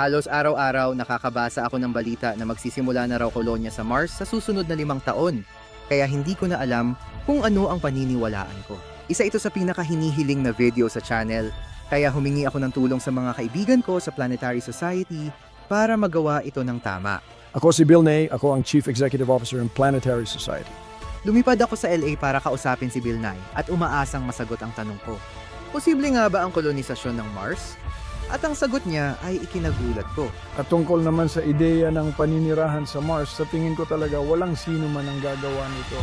Halos araw-araw nakakabasa ako ng balita na magsisimula na raw kolonya sa Mars sa susunod na limang taon. Kaya hindi ko na alam kung ano ang paniniwalaan ko. Isa ito sa pinakahinihiling na video sa channel, kaya humingi ako ng tulong sa mga kaibigan ko sa Planetary Society para magawa ito ng tama. Ako si Bill Ney, ako ang Chief Executive Officer ng Planetary Society. Lumipad ako sa LA para kausapin si Bill Nye at umaasang masagot ang tanong ko. Posible nga ba ang kolonisasyon ng Mars? At ang sagot niya ay ikinagulat ko. At tungkol naman sa ideya ng paninirahan sa Mars, sa tingin ko talaga walang sino man ang gagawa nito.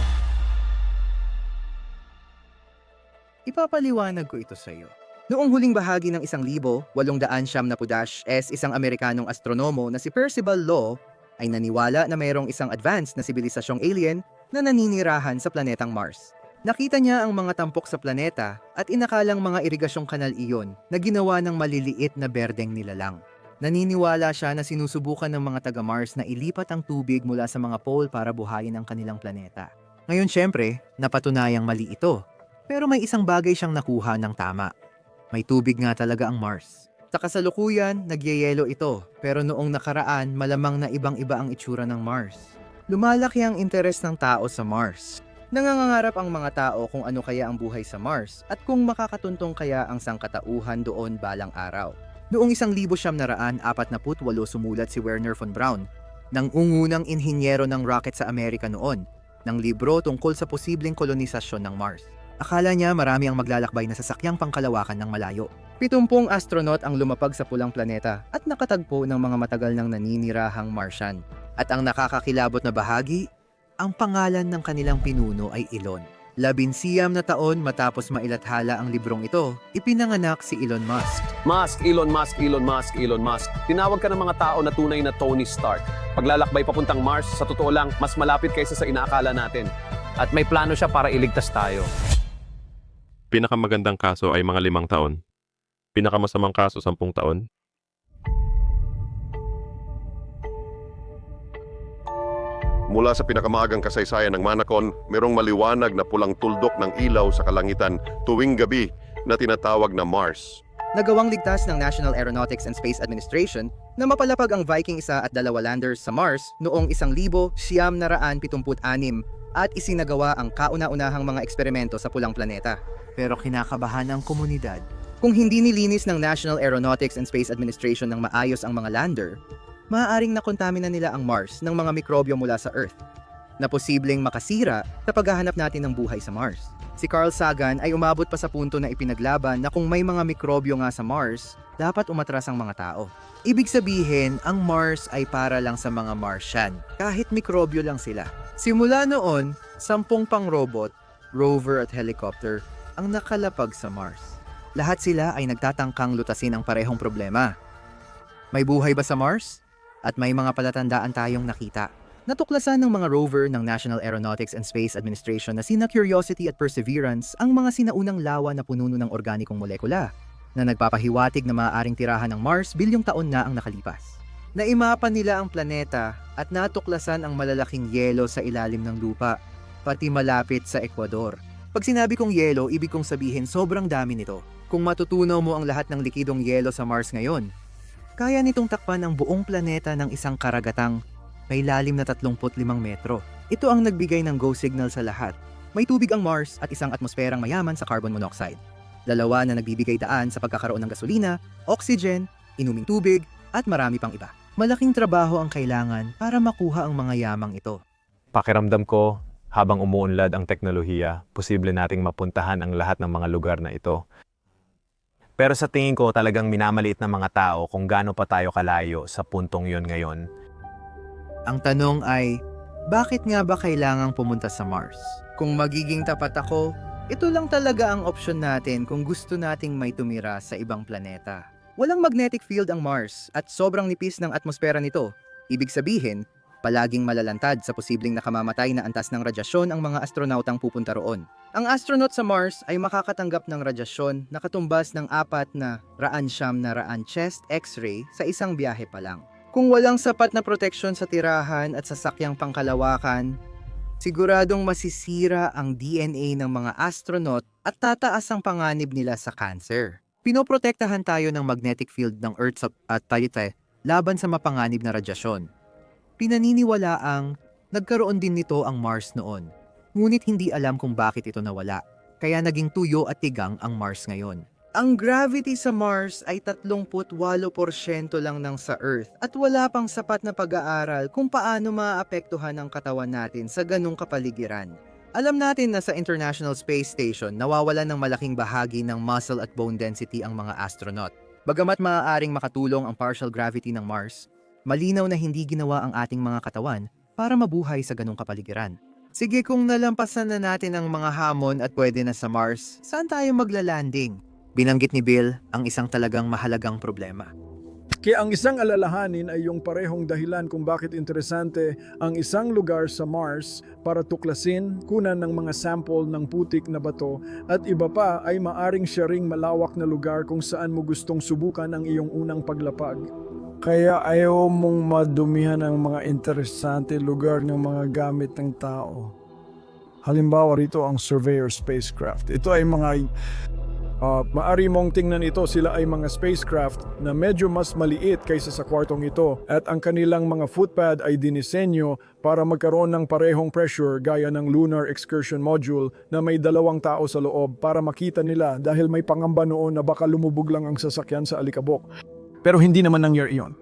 Ipapaliwanag ko ito sa iyo. Noong huling bahagi ng isang libo, walong daan siyam na pudash, es isang Amerikanong astronomo na si Percival Law ay naniwala na mayroong isang advanced na sibilisasyong alien na naninirahan sa planetang Mars. Nakita niya ang mga tampok sa planeta at inakalang mga irigasyong kanal iyon na ginawa ng maliliit na berdeng nilalang. Naniniwala siya na sinusubukan ng mga taga-Mars na ilipat ang tubig mula sa mga pole para buhayin ang kanilang planeta. Ngayon syempre, napatunayang mali ito. Pero may isang bagay siyang nakuha ng tama. May tubig nga talaga ang Mars. Sa kasalukuyan, nagyayelo ito, pero noong nakaraan, malamang na ibang-iba ang itsura ng Mars. Lumalaki ang interes ng tao sa Mars. Nangangangarap ang mga tao kung ano kaya ang buhay sa Mars at kung makakatuntong kaya ang sangkatauhan doon balang araw. Noong isang libo siyam na raan, apat na putwalo sumulat si Werner von Braun, ng ungunang inhinyero ng rocket sa Amerika noon, ng libro tungkol sa posibleng kolonisasyon ng Mars. Akala niya marami ang maglalakbay na sasakyang pangkalawakan ng malayo. Pitumpong astronaut ang lumapag sa pulang planeta at nakatagpo ng mga matagal nang naninirahang Martian. At ang nakakakilabot na bahagi, ang pangalan ng kanilang pinuno ay Elon. Labinsiyam na taon matapos mailathala ang librong ito, ipinanganak si Elon Musk. Musk, Elon Musk, Elon Musk, Elon Musk. Tinawag ka ng mga tao na tunay na Tony Stark. Paglalakbay papuntang Mars, sa totoo lang, mas malapit kaysa sa inaakala natin. At may plano siya para iligtas tayo. Pinakamagandang kaso ay mga limang taon. Pinakamasamang kaso, sampung taon. Mula sa pinakamagang kasaysayan ng Manakon, merong maliwanag na pulang tuldok ng ilaw sa kalangitan tuwing gabi na tinatawag na Mars. Nagawang ligtas ng National Aeronautics and Space Administration na mapalapag ang Viking isa at dalawa landers sa Mars noong 1976 at isinagawa ang kauna-unahang mga eksperimento sa pulang planeta. Pero kinakabahan ang komunidad. Kung hindi nilinis ng National Aeronautics and Space Administration ng maayos ang mga lander, maaaring nakontamina nila ang Mars ng mga mikrobyo mula sa Earth na posibleng makasira sa paghahanap natin ng buhay sa Mars. Si Carl Sagan ay umabot pa sa punto na ipinaglaban na kung may mga mikrobyo nga sa Mars, dapat umatras ang mga tao. Ibig sabihin, ang Mars ay para lang sa mga Martian, kahit mikrobyo lang sila. Simula noon, sampung pang robot, rover at helicopter ang nakalapag sa Mars. Lahat sila ay nagtatangkang lutasin ang parehong problema. May buhay ba sa Mars? At may mga palatandaan tayong nakita. Natuklasan ng mga rover ng National Aeronautics and Space Administration na sina Curiosity at Perseverance ang mga sinaunang lawa na pununo ng organikong molekula na nagpapahiwatig na maaaring tirahan ng Mars bilyong taon na ang nakalipas. Naimapa nila ang planeta at natuklasan ang malalaking yelo sa ilalim ng lupa, pati malapit sa Ecuador. Pag sinabi kong yelo, ibig kong sabihin sobrang dami nito. Kung matutunaw mo ang lahat ng likidong yelo sa Mars ngayon, kaya nitong takpan ang buong planeta ng isang karagatang may lalim na 35 metro. Ito ang nagbigay ng go signal sa lahat. May tubig ang Mars at isang atmosferang mayaman sa carbon monoxide. Dalawa na nagbibigay daan sa pagkakaroon ng gasolina, oxygen, inuming tubig, at marami pang iba. Malaking trabaho ang kailangan para makuha ang mga yamang ito. Pakiramdam ko, habang umuunlad ang teknolohiya, posible nating mapuntahan ang lahat ng mga lugar na ito. Pero sa tingin ko talagang minamaliit ng mga tao kung gaano pa tayo kalayo sa puntong yon ngayon. Ang tanong ay, bakit nga ba kailangang pumunta sa Mars? Kung magiging tapat ako, ito lang talaga ang opsyon natin kung gusto nating may tumira sa ibang planeta. Walang magnetic field ang Mars at sobrang nipis ng atmosfera nito. Ibig sabihin, palaging malalantad sa posibleng nakamamatay na antas ng radyasyon ang mga astronautang pupunta roon. Ang astronaut sa Mars ay makakatanggap ng radyasyon na katumbas ng apat na raan siyam na raan chest x-ray sa isang biyahe pa lang. Kung walang sapat na proteksyon sa tirahan at sasakyang pangkalawakan, siguradong masisira ang DNA ng mga astronaut at tataas ang panganib nila sa cancer. Pinoprotektahan tayo ng magnetic field ng Earth at tayo, laban sa mapanganib na radyasyon. Pinaniniwala ang nagkaroon din nito ang Mars noon. Ngunit hindi alam kung bakit ito nawala. Kaya naging tuyo at tigang ang Mars ngayon. Ang gravity sa Mars ay 38% lang ng sa Earth at wala pang sapat na pag-aaral kung paano maapektuhan ang katawan natin sa ganong kapaligiran. Alam natin na sa International Space Station nawawalan ng malaking bahagi ng muscle at bone density ang mga astronaut. Bagamat maaaring makatulong ang partial gravity ng Mars, malinaw na hindi ginawa ang ating mga katawan para mabuhay sa ganong kapaligiran. Sige kung nalampasan na natin ang mga hamon at pwede na sa Mars, saan tayo maglalanding? Binanggit ni Bill ang isang talagang mahalagang problema. Kaya ang isang alalahanin ay yung parehong dahilan kung bakit interesante ang isang lugar sa Mars para tuklasin, kunan ng mga sample ng putik na bato at iba pa ay maaring siya ring malawak na lugar kung saan mo gustong subukan ang iyong unang paglapag. Kaya ayaw mong madumihan ang mga interesante lugar ng mga gamit ng tao. Halimbawa rito ang Surveyor spacecraft. Ito ay mga Ah, maari mong tingnan ito sila ay mga spacecraft na medyo mas maliit kaysa sa kwartong ito at ang kanilang mga footpad ay dinisenyo para magkaroon ng parehong pressure gaya ng Lunar Excursion Module na may dalawang tao sa loob para makita nila dahil may pangamba noon na baka lumubog lang ang sasakyan sa alikabok. Pero hindi naman nangyari iyon.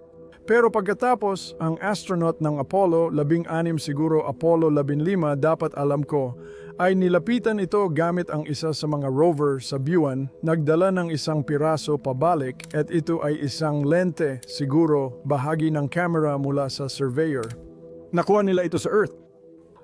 Pero pagkatapos, ang astronaut ng Apollo, labing anim siguro Apollo 15 dapat alam ko, ay nilapitan ito gamit ang isa sa mga rover sa Buwan, nagdala ng isang piraso pabalik at ito ay isang lente, siguro bahagi ng camera mula sa surveyor. Nakuha nila ito sa Earth.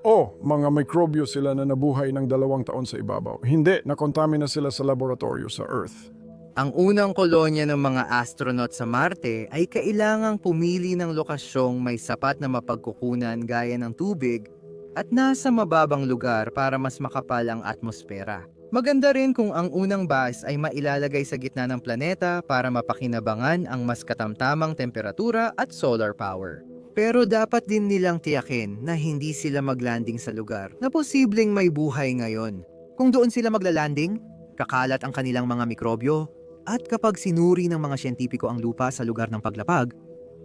O, mga mikrobyo sila na nabuhay ng dalawang taon sa ibabaw. Hindi, nakontamina sila sa laboratorio sa Earth. Ang unang kolonya ng mga astronaut sa Marte ay kailangang pumili ng lokasyong may sapat na mapagkukunan gaya ng tubig at nasa mababang lugar para mas makapal ang atmosfera. Maganda rin kung ang unang base ay mailalagay sa gitna ng planeta para mapakinabangan ang mas katamtamang temperatura at solar power. Pero dapat din nilang tiyakin na hindi sila maglanding sa lugar na posibleng may buhay ngayon. Kung doon sila maglalanding, kakalat ang kanilang mga mikrobyo at kapag sinuri ng mga siyentipiko ang lupa sa lugar ng paglapag,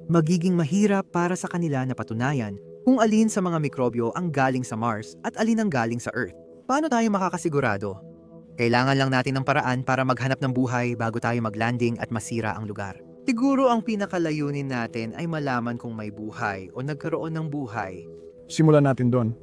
magiging mahirap para sa kanila na patunayan kung alin sa mga mikrobyo ang galing sa Mars at alin ang galing sa Earth. Paano tayo makakasigurado? Kailangan lang natin ng paraan para maghanap ng buhay bago tayo maglanding at masira ang lugar. Siguro ang pinakalayunin natin ay malaman kung may buhay o nagkaroon ng buhay. Simulan natin doon.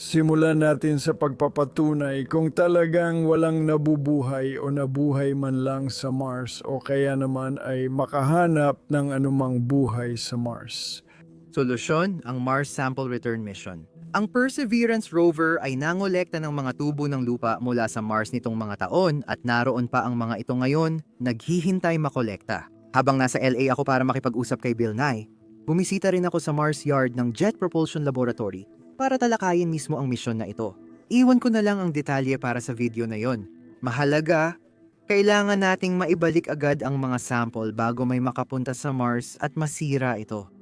Simulan natin sa pagpapatunay kung talagang walang nabubuhay o nabuhay man lang sa Mars o kaya naman ay makahanap ng anumang buhay sa Mars. Solusyon, ang Mars Sample Return Mission. Ang Perseverance rover ay nangolekta ng mga tubo ng lupa mula sa Mars nitong mga taon at naroon pa ang mga ito ngayon, naghihintay makolekta. Habang nasa LA ako para makipag-usap kay Bill Nye, bumisita rin ako sa Mars Yard ng Jet Propulsion Laboratory para talakayin mismo ang misyon na ito. Iwan ko na lang ang detalye para sa video na yon. Mahalaga, kailangan nating maibalik agad ang mga sample bago may makapunta sa Mars at masira ito.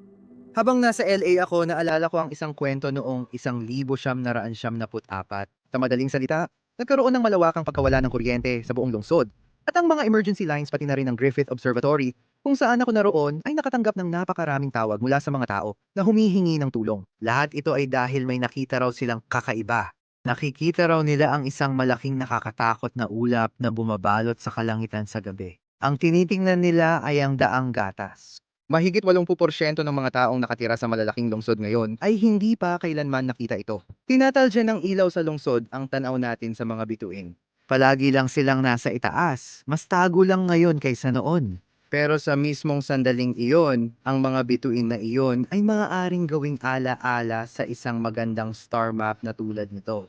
Habang nasa LA ako, naalala ko ang isang kwento noong isang libo siyam na raan siyam na apat. Sa madaling salita, nagkaroon ng malawakang pagkawala ng kuryente sa buong lungsod. At ang mga emergency lines pati na rin ng Griffith Observatory kung saan ako naroon ay nakatanggap ng napakaraming tawag mula sa mga tao na humihingi ng tulong. Lahat ito ay dahil may nakita raw silang kakaiba. Nakikita raw nila ang isang malaking nakakatakot na ulap na bumabalot sa kalangitan sa gabi. Ang tinitingnan nila ay ang daang gatas. Mahigit 80% ng mga taong nakatira sa malalaking lungsod ngayon ay hindi pa kailanman nakita ito. Tinatalsya ng ilaw sa lungsod ang tanaw natin sa mga bituin. Palagi lang silang nasa itaas, mas tago lang ngayon kaysa noon. Pero sa mismong sandaling iyon, ang mga bituin na iyon ay maaaring gawing ala-ala sa isang magandang star map na tulad nito.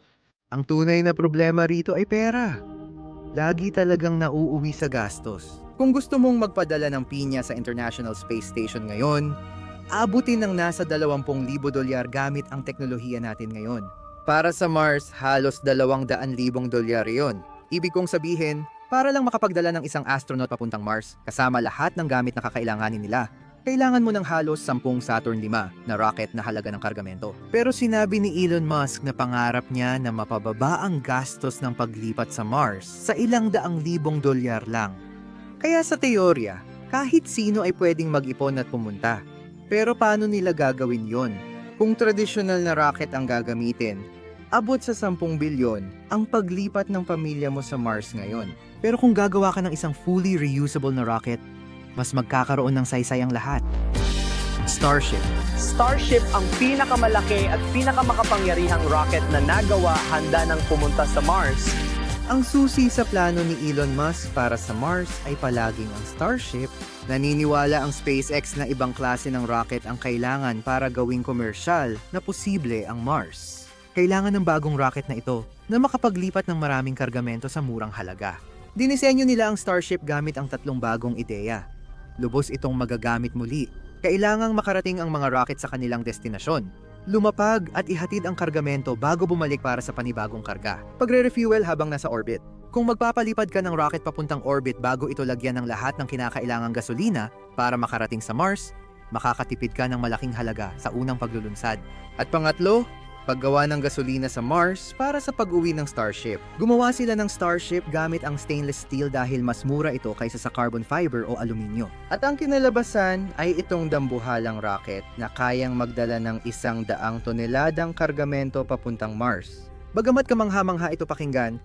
Ang tunay na problema rito ay pera. Lagi talagang nauuwi sa gastos. Kung gusto mong magpadala ng pinya sa International Space Station ngayon, abutin ng nasa 20,000 dolyar gamit ang teknolohiya natin ngayon. Para sa Mars, halos 200,000 dolyar yon. Ibig kong sabihin, para lang makapagdala ng isang astronaut papuntang Mars, kasama lahat ng gamit na kakailanganin nila, kailangan mo ng halos 10 Saturn V na rocket na halaga ng kargamento. Pero sinabi ni Elon Musk na pangarap niya na mapababa ang gastos ng paglipat sa Mars sa ilang daang libong dolyar lang. Kaya sa teorya, Kahit sino ay pwedeng mag-ipon at pumunta. Pero paano nila gagawin yon? Kung tradisyonal na rocket ang gagamitin, abot sa 10 bilyon ang paglipat ng pamilya mo sa Mars ngayon. Pero kung gagawa ka ng isang fully reusable na rocket, mas magkakaroon ng saysay ang lahat. Starship. Starship ang pinakamalaki at pinakamakapangyarihang rocket na nagawa handa ng pumunta sa Mars. Ang susi sa plano ni Elon Musk para sa Mars ay palaging ang Starship. Naniniwala ang SpaceX na ibang klase ng rocket ang kailangan para gawing komersyal na posible ang Mars. Kailangan ng bagong rocket na ito na makapaglipat ng maraming kargamento sa murang halaga. Dinisenyo nila ang Starship gamit ang tatlong bagong ideya. Lubos itong magagamit muli. Kailangang makarating ang mga rocket sa kanilang destinasyon lumapag at ihatid ang kargamento bago bumalik para sa panibagong karga. Pagre-refuel habang nasa orbit. Kung magpapalipad ka ng rocket papuntang orbit bago ito lagyan ng lahat ng kinakailangang gasolina para makarating sa Mars, makakatipid ka ng malaking halaga sa unang paglulunsad. At pangatlo, paggawa ng gasolina sa Mars para sa pag-uwi ng Starship. Gumawa sila ng Starship gamit ang stainless steel dahil mas mura ito kaysa sa carbon fiber o aluminyo. At ang kinalabasan ay itong dambuhalang rocket na kayang magdala ng isang daang toneladang kargamento papuntang Mars. Bagamat kamangha-mangha ito pakinggan,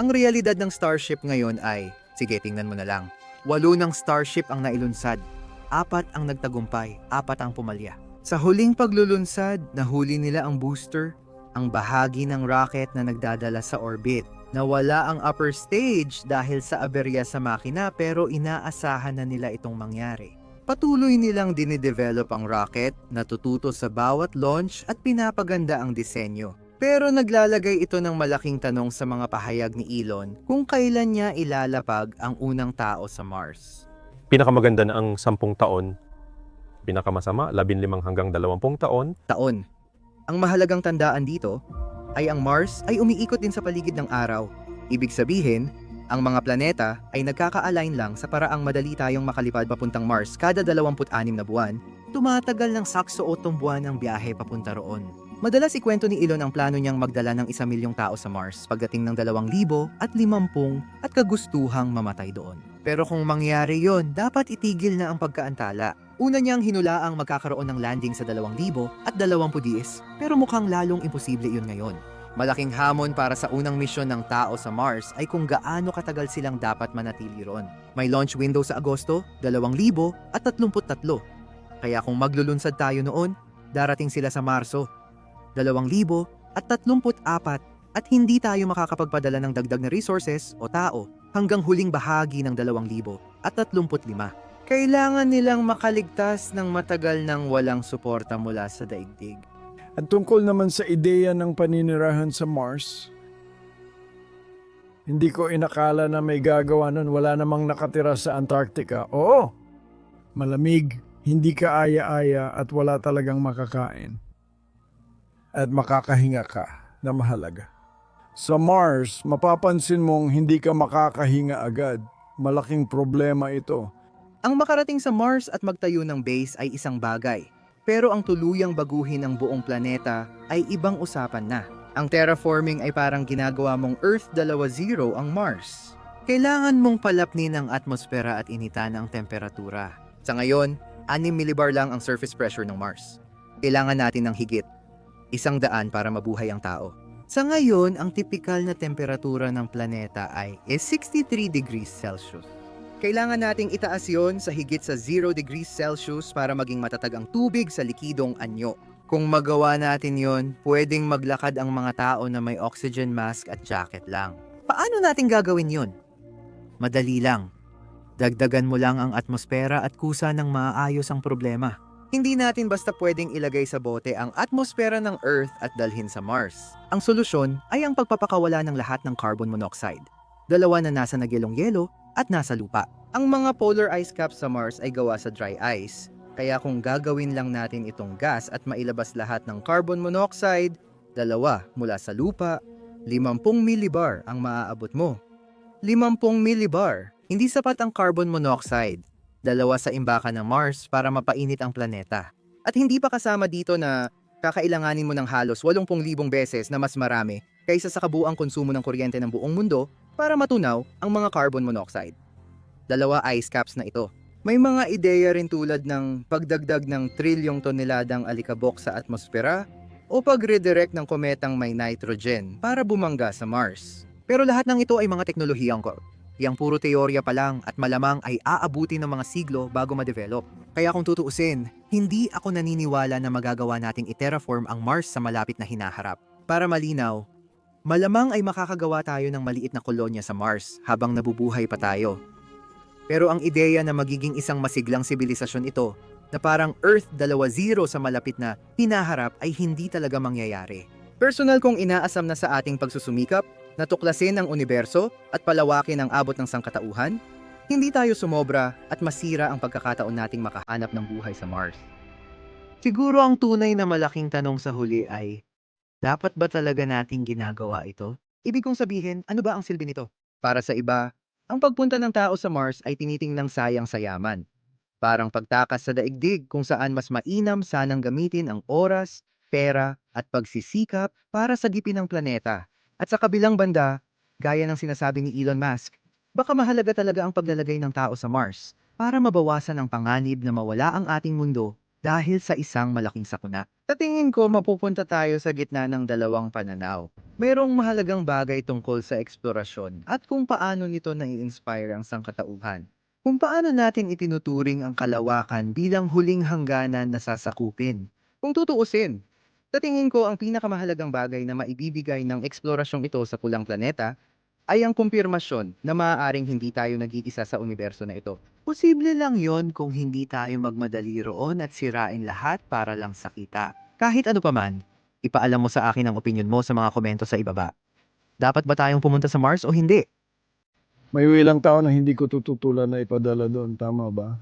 ang realidad ng Starship ngayon ay, sige tingnan mo na lang, walo ng Starship ang nailunsad, apat ang nagtagumpay, apat ang pumalya. Sa huling paglulunsad, nahuli nila ang booster, ang bahagi ng rocket na nagdadala sa orbit. Nawala ang upper stage dahil sa aberya sa makina pero inaasahan na nila itong mangyari. Patuloy nilang dinidevelop ang rocket, natututo sa bawat launch at pinapaganda ang disenyo. Pero naglalagay ito ng malaking tanong sa mga pahayag ni Elon kung kailan niya ilalapag ang unang tao sa Mars. Pinakamaganda na ang 10 taon. Pinakamasama, 15 hanggang 20 taon. taon. Ang mahalagang tandaan dito ay ang Mars ay umiikot din sa paligid ng araw. Ibig sabihin, ang mga planeta ay nagkaka-align lang sa paraang madali tayong makalipad papuntang Mars kada 26 na buwan, tumatagal ng sakso o buwan ang biyahe papunta roon. Madalas ikwento ni Elon ang plano niyang magdala ng isa milyong tao sa Mars pagdating ng 2,000 at 50 at kagustuhang mamatay doon. Pero kung mangyari yon, dapat itigil na ang pagkaantala. Una niyang hinulaang magkakaroon ng landing sa 2,000 at 20 dies, pero mukhang lalong imposible iyon ngayon. Malaking hamon para sa unang misyon ng tao sa Mars ay kung gaano katagal silang dapat manatili ron. May launch window sa Agosto, 2,000 at 33. Kaya kung maglulunsad tayo noon, darating sila sa Marso, 2,000 at 34 at hindi tayo makakapagpadala ng dagdag na resources o tao hanggang huling bahagi ng 2,000 at 35. Kailangan nilang makaligtas ng matagal ng walang suporta mula sa daigdig. At tungkol naman sa ideya ng paninirahan sa Mars, hindi ko inakala na may gagawa nun. Wala namang nakatira sa Antarctica. Oo, malamig, hindi ka aya-aya at wala talagang makakain. At makakahinga ka na mahalaga. Sa Mars, mapapansin mong hindi ka makakahinga agad. Malaking problema ito. Ang makarating sa Mars at magtayo ng base ay isang bagay. Pero ang tuluyang baguhin ang buong planeta ay ibang usapan na. Ang terraforming ay parang ginagawa mong Earth 2.0 ang Mars. Kailangan mong palapnin ang atmosfera at initan ang temperatura. Sa ngayon, 6 millibar lang ang surface pressure ng Mars. Kailangan natin ng higit. Isang daan para mabuhay ang tao. Sa ngayon, ang tipikal na temperatura ng planeta ay is 63 degrees Celsius. Kailangan nating itaas yon sa higit sa 0 degrees Celsius para maging matatag ang tubig sa likidong anyo. Kung magawa natin yon, pwedeng maglakad ang mga tao na may oxygen mask at jacket lang. Paano natin gagawin yon? Madali lang. Dagdagan mo lang ang atmosfera at kusa ng maayos ang problema. Hindi natin basta pwedeng ilagay sa bote ang atmosfera ng Earth at dalhin sa Mars. Ang solusyon ay ang pagpapakawala ng lahat ng carbon monoxide. Dalawa na nasa nagyelong-yelo at nasa lupa. Ang mga polar ice caps sa Mars ay gawa sa dry ice. Kaya kung gagawin lang natin itong gas at mailabas lahat ng carbon monoxide, dalawa mula sa lupa, 50 millibar ang maaabot mo. 50 millibar. Hindi sapat ang carbon monoxide. Dalawa sa imbakan ng Mars para mapainit ang planeta. At hindi pa kasama dito na kakailanganin mo ng halos 80,000 beses na mas marami kaysa sa kabuang konsumo ng kuryente ng buong mundo para matunaw ang mga carbon monoxide. Dalawa ice caps na ito. May mga ideya rin tulad ng pagdagdag ng trilyong toneladang alikabok sa atmosfera o pag-redirect ng kometang may nitrogen para bumangga sa Mars. Pero lahat ng ito ay mga teknolohiyang ko. Yang puro teorya pa lang at malamang ay aabuti ng mga siglo bago ma-develop. Kaya kung tutuusin, hindi ako naniniwala na magagawa nating i-terraform ang Mars sa malapit na hinaharap. Para malinaw, malamang ay makakagawa tayo ng maliit na kolonya sa Mars habang nabubuhay pa tayo. Pero ang ideya na magiging isang masiglang sibilisasyon ito na parang Earth 2.0 sa malapit na hinaharap ay hindi talaga mangyayari. Personal kong inaasam na sa ating pagsusumikap, natuklasin ang universo at palawakin ang abot ng sangkatauhan, hindi tayo sumobra at masira ang pagkakataon nating makahanap ng buhay sa Mars. Siguro ang tunay na malaking tanong sa huli ay, dapat ba talaga nating ginagawa ito? Ibig kong sabihin, ano ba ang silbi nito? Para sa iba, ang pagpunta ng tao sa Mars ay tinitingnang sayang sa yaman. Parang pagtakas sa daigdig kung saan mas mainam sanang gamitin ang oras, pera at pagsisikap para sa dipin ng planeta. At sa kabilang banda, gaya ng sinasabi ni Elon Musk, baka mahalaga talaga ang paglalagay ng tao sa Mars para mabawasan ang panganib na mawala ang ating mundo dahil sa isang malaking sakuna. Sa tingin ko, mapupunta tayo sa gitna ng dalawang pananaw. Mayroong mahalagang bagay tungkol sa eksplorasyon at kung paano nito nai-inspire ang sangkatauhan. Kung paano natin itinuturing ang kalawakan bilang huling hangganan na sasakupin. Kung tutuusin, sa tingin ko ang pinakamahalagang bagay na maibibigay ng eksplorasyong ito sa pulang planeta ay ang kumpirmasyon na maaaring hindi tayo nag-iisa sa universo na ito. Posible lang yon kung hindi tayo magmadali roon at sirain lahat para lang sa kita. Kahit ano paman, ipaalam mo sa akin ang opinion mo sa mga komento sa ibaba. Dapat ba tayong pumunta sa Mars o hindi? May ilang tao na hindi ko tututulan na ipadala doon, tama ba?